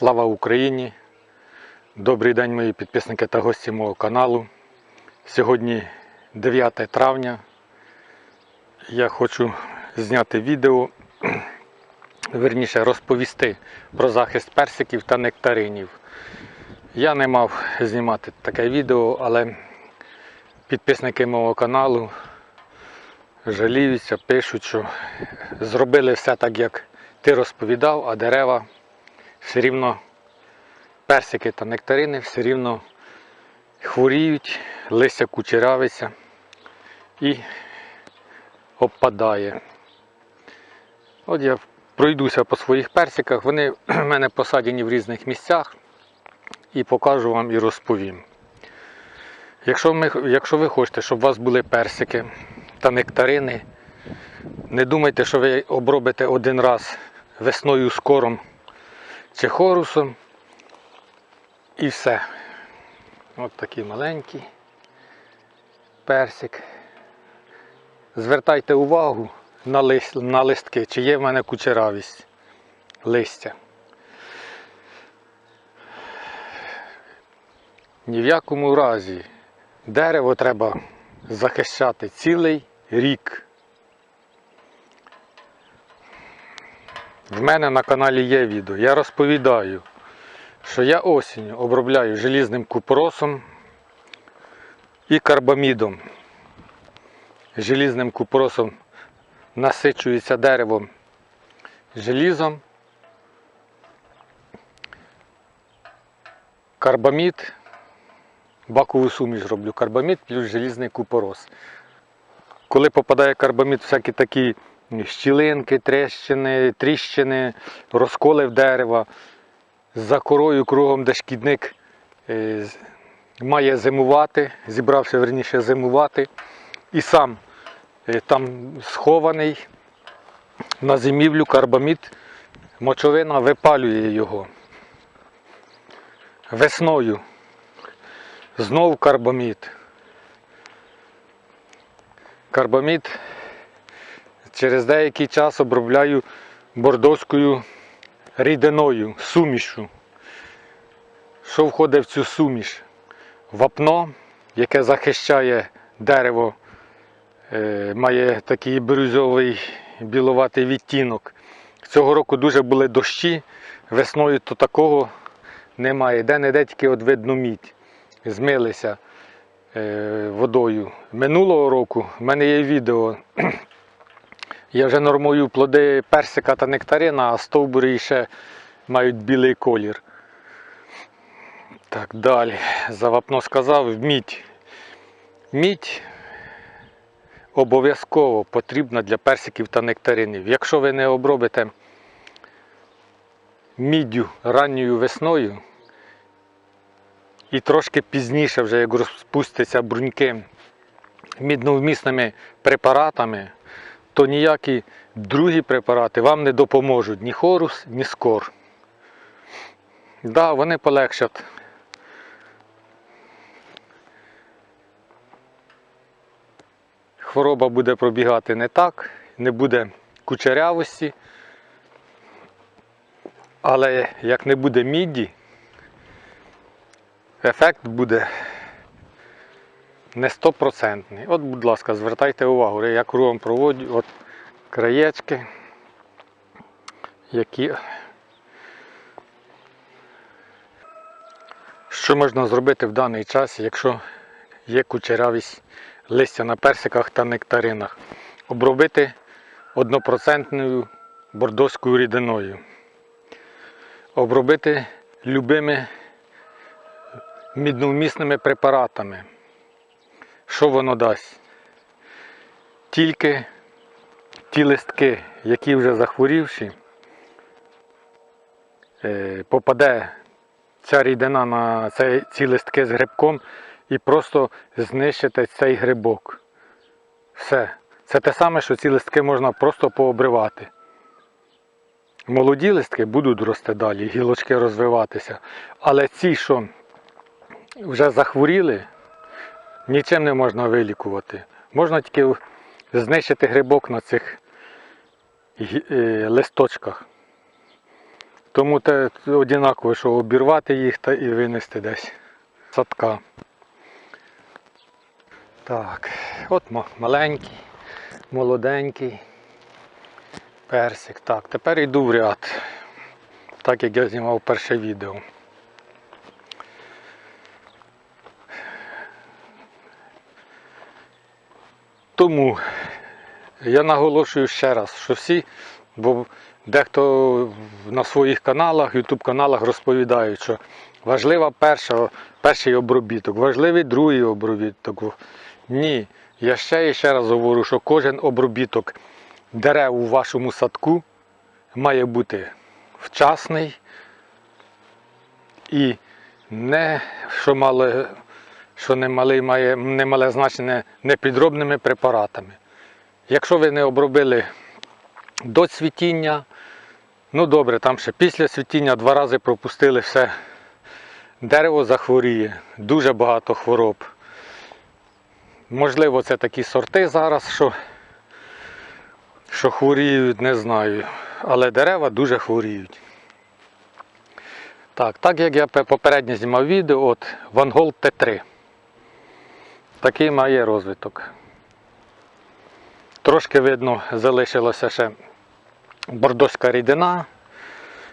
Слава Україні! Добрий день, мої підписники та гості мого каналу. Сьогодні 9 травня. Я хочу зняти відео, верніше розповісти про захист персиків та нектаринів. Я не мав знімати таке відео, але підписники мого каналу жаліються, пишуть, що зробили все так, як ти розповідав, а дерева все рівно персики та нектарини все рівно хворіють, листя кучерявиться і обпадає. От я пройдуся по своїх персиках, вони в мене посаджені в різних місцях і покажу вам і розповім. Якщо, ми, якщо ви хочете, щоб у вас були персики та нектарини, не думайте, що ви обробите один раз весною скором чи хорусом. І все. От такий маленький персик. Звертайте увагу на, лист, на листки, чи є в мене кучеравість листя. Ні в якому разі дерево треба захищати цілий рік. В мене на каналі є відео. Я розповідаю, що я осінню обробляю желізним купоросом і карбамідом. Желізним купоросом насичується деревом желізом. Карбамід, бакову суміш роблю, карбамід плюс желізний купорос. Коли попадає карбамід, всякі такі щілинки, тріщини, тріщини, розколи в дерева, за корою кругом, де шкідник е, має зимувати, зібрався верніше зимувати, і сам е, там схований на зимівлю карбамід, мочовина випалює його. Весною знов карбамід. Карбамід через деякий час обробляю бордоською рідиною, сумішю. Що входить в цю суміш? Вапно, яке захищає дерево, е, має такий бірюзовий біловатий відтінок. Цього року дуже були дощі, весною то такого немає. Де-не-де тільки от видно мідь. Змилися е, водою. Минулого року в мене є відео. Я вже нормую плоди персика та нектарина, а стовбури ще мають білий колір. Так, далі. За вапно сказав, мідь. Мідь обов'язково потрібна для персиків та нектаринів. Якщо ви не обробите міддю ранньою весною і трошки пізніше, вже як розпустяться бруньки мідновмісними препаратами, то ніякі другі препарати вам не допоможуть ні хорус, ні скор. Да, вони полегшать. Хвороба буде пробігати не так, не буде кучерявості. Але як не буде міді, ефект буде не стопроцентний. От, будь ласка, звертайте увагу, я кругом проводжу от краєчки, які. Що можна зробити в даний час, якщо є кучерявість листя на персиках та нектаринах? Обробити однопроцентною бордоською рідиною. Обробити любими мідновмісними препаратами. Що воно дасть? Тільки ті листки, які вже захворівші, е, попаде ця рідина на ці листки з грибком і просто знищите цей грибок. Все. Це те саме, що ці листки можна просто пообривати. Молоді листки будуть рости далі, гілочки розвиватися. Але ці, що вже захворіли, нічим не можна вилікувати. Можна тільки знищити грибок на цих е, листочках. Тому те однаково, що обірвати їх та і винести десь садка. Так, от маленький, молоденький персик. Так, тепер йду в ряд, так як я знімав перше відео. Тому я наголошую ще раз, що всі, бо дехто на своїх каналах, YouTube каналах розповідають, що важлива перша, перший обробіток, важливий другий обробіток. Ні, я ще і ще раз говорю, що кожен обробіток дерев у вашому садку має бути вчасний і не що мало, що немалий має немале значення непідробними препаратами. Якщо ви не обробили до цвітіння, ну добре, там ще після цвітіння два рази пропустили все. Дерево захворіє, дуже багато хвороб. Можливо, це такі сорти зараз, що, що хворіють, не знаю. Але дерева дуже хворіють. Так, так як я пе- попередньо знімав відео, от Вангол Т3. Такий має розвиток. Трошки видно, залишилося ще бордоська рідина,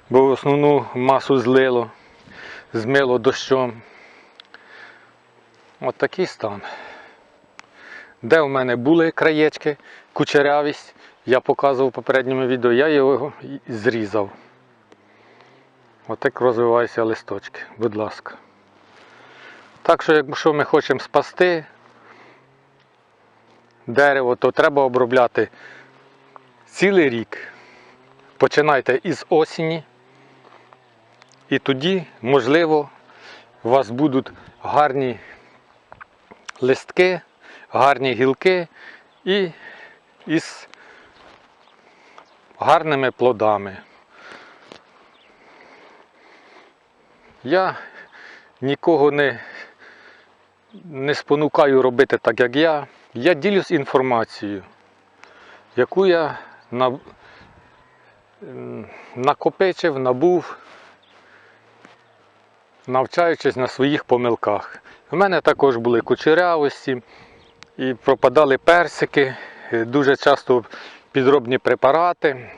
бо основну масу злило, змило дощом. От такий стан. Де в мене були краєчки, кучерявість, я показував в попередньому відео, я його зрізав. Отак розвиваються листочки, будь ласка. Так що, якщо ми хочемо спасти дерево, то треба обробляти цілий рік. Починайте із осені. І тоді, можливо, у вас будуть гарні листки, гарні гілки і із гарними плодами. Я нікого не, не спонукаю робити так, як я. Я ділюсь інформацією, яку я на, накопичив, набув, навчаючись на своїх помилках. У мене також були кучерявості і пропадали персики, е, дуже часто підробні препарати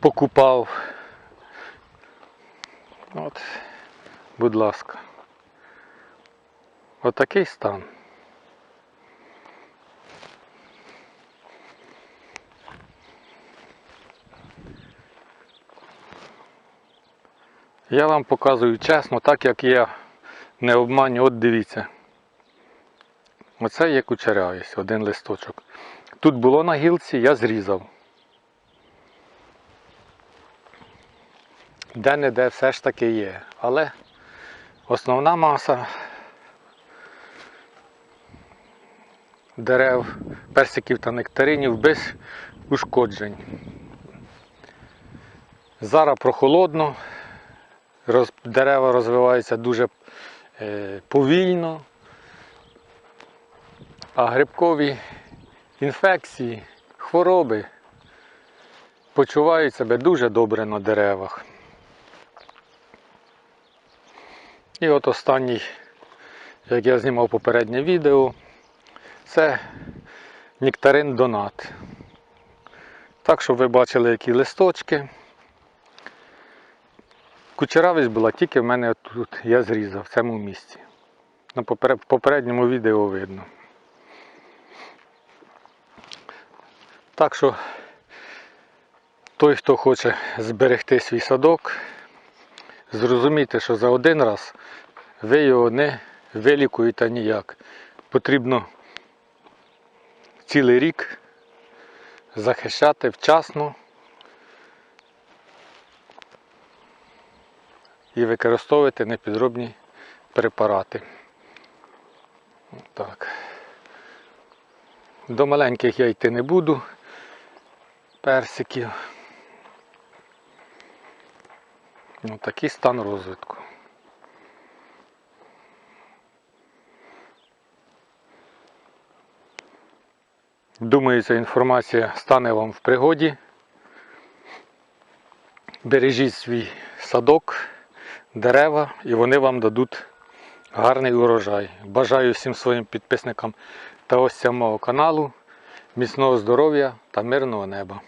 покупав. От, будь ласка. Отакий стан. Я вам показую чесно, так як я не обманю, от дивіться. Оце є кучерявість, один листочок. Тут було на гілці, я зрізав. Де-не-де все ж таки є. Але основна маса дерев, персиків та нектаринів без ушкоджень. Зараз прохолодно, роз, дерева розвиваються дуже е, повільно, а грибкові інфекції, хвороби почувають себе дуже добре на деревах. І от останній, як я знімав попереднє відео, це нектарин донат. Так, щоб ви бачили, які листочки. Кучеравість була тільки в мене тут, я зрізав в цьому місці. На попередньому відео видно. Так що той, хто хоче зберегти свій садок, зрозумійте, що за один раз ви його не вилікуєте ніяк. Потрібно цілий рік захищати вчасно і використовувати непідробні препарати. Так. До маленьких я йти не буду. Персиків. Ну, такий стан розвитку. Думаю, ця інформація стане вам в пригоді. бережіть свій садок, дерева, і вони вам дадуть гарний урожай. Бажаю всім своїм підписникам та ось цього каналу міцного здоров'я та мирного неба.